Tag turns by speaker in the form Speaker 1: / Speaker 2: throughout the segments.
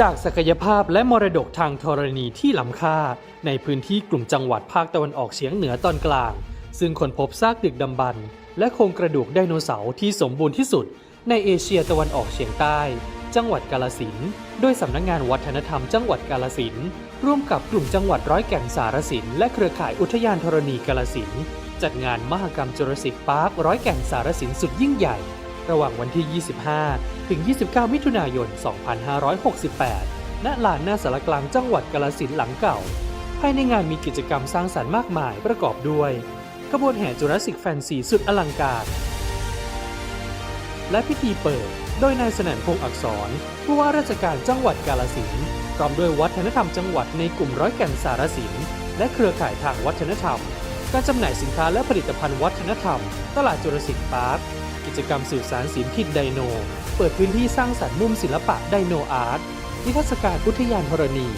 Speaker 1: จากศักยภาพและมรดกทางธรณีที่ล้ำค่า ในพื้นที่กลุ่มจังหวัดภาคตะวันออกเฉียงเหนือตอนกลาง ซึ่งคนพบซากดึกดำบรรพ์และโครงกระดูกไดโนเสาร์ที่สมบูรณ์ที่สุด ในเอเชียตะวันออกเฉียงใต้ จังหวัดกาลสินโดยสำนักงานวัฒนธรรมจังหวัดกาลสินร่วมกับกลุ่มจังหวัดร้อยแก่นสารสินและเครือข่ายอุทยานธรณีกาลสินจัดงานมหกรรมจุลศิษย์พาร์คร้อยแก่นสารสินสุดยิ่งใหญ่ ระหว่างวันที่ 25 ถึง 29 มิถุนายน 2568 ณ ลานหน้าสารกลางจังหวัดกาลสินหลังเก่า ภายในงานมีกิจกรรมสร้างสรรค์มากมายประกอบด้วยขบวนแห่จุราสสิกแฟนซีสุดอลังการ และพิธีเปิด โดยนายสนั่นพงอักษร ผู้ว่าราชการจังหวัดกาลสินพร้อมด้วยวัฒนธรรมจังหวัดในกลุ่มร้อยแก่นสารสิน และเครือข่ายทางวัฒนธรรม การจำหน่ายสินค้าและผลิตภัณฑ์วัฒนธรรม ตลาดจุลศิษย์พาร์คกิจกรรมสื่อสารศิลป์ทินไดโน เปิดพื้นที่สร้างสรรค์มุมศิลปะไดโนอาร์ตนิทรรศการอุทธยานธรณี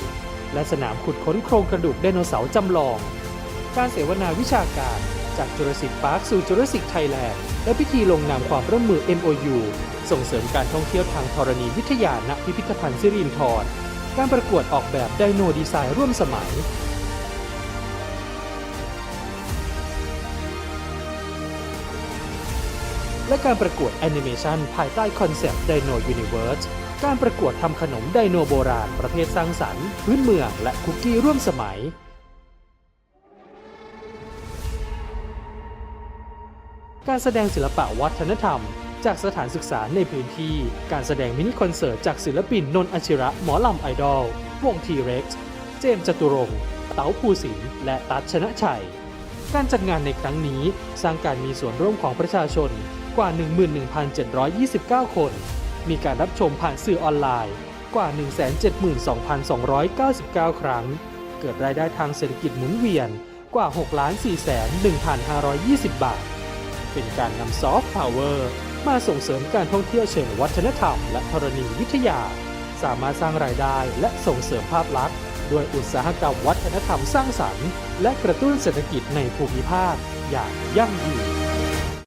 Speaker 1: และสนามขุดค้นโครงกระดูกไดโนเสาร์จำลอง การเสวนาวิชาการจากจุลศิษย์พาร์คสู่จุลศิษย์ไทยแลนด์และพิธีลงนามความร่วมมือ MOU ส่งเสริมการท่องเที่ยวทางธรณีวิทยาณพิพิธภัณฑ์สิรินธรการประกวดออกแบบไดโนดีไซน์ร่วมสมัย และการประกวดแอนิเมชันภายใต้คอนเซปต์ไดโนยูนิเวิร์สการประกวดทำขนมไดโนโบราณประเภทสร้างสรรค์ พื้นเมืองและคุกกี้ร่วมสมัย การแสดงศิลปะวัฒนธรรม จากสถานศึกษาในพื้นที่ การแสดงมินิคอนเสิร์ตจากศิลปินนนอชิระหมอลำไอดอล วงทีเร็กซ์ เจมส์จตุรงค์เต๋าภูสินและตัดชนะชัย การจัดงานในครั้งนี้สร้างการมีส่วนร่วมของประชาชน กว่า 11,729 คน มีการรับชมผ่านสื่อออนไลน์กว่า 172,299 ครั้ง เกิดรายได้ทางเศรษฐกิจหมุนเวียนกว่า 6 4,1,520 บาท เป็นการนำซอฟต์พาวเวอร์มาส่งเสริมการท่องเที่ยวเชิงวัฒนธรรม และธรณีวิทยา สามารถสร้างรายได้และส่งเสริมภาพลักษณ์ด้วยอุตสาหกรรมวัฒนธรรมสร้างสรรค์ และกระตุ้นเศรษฐกิจในภูมิภาคอย่างยั่งยืน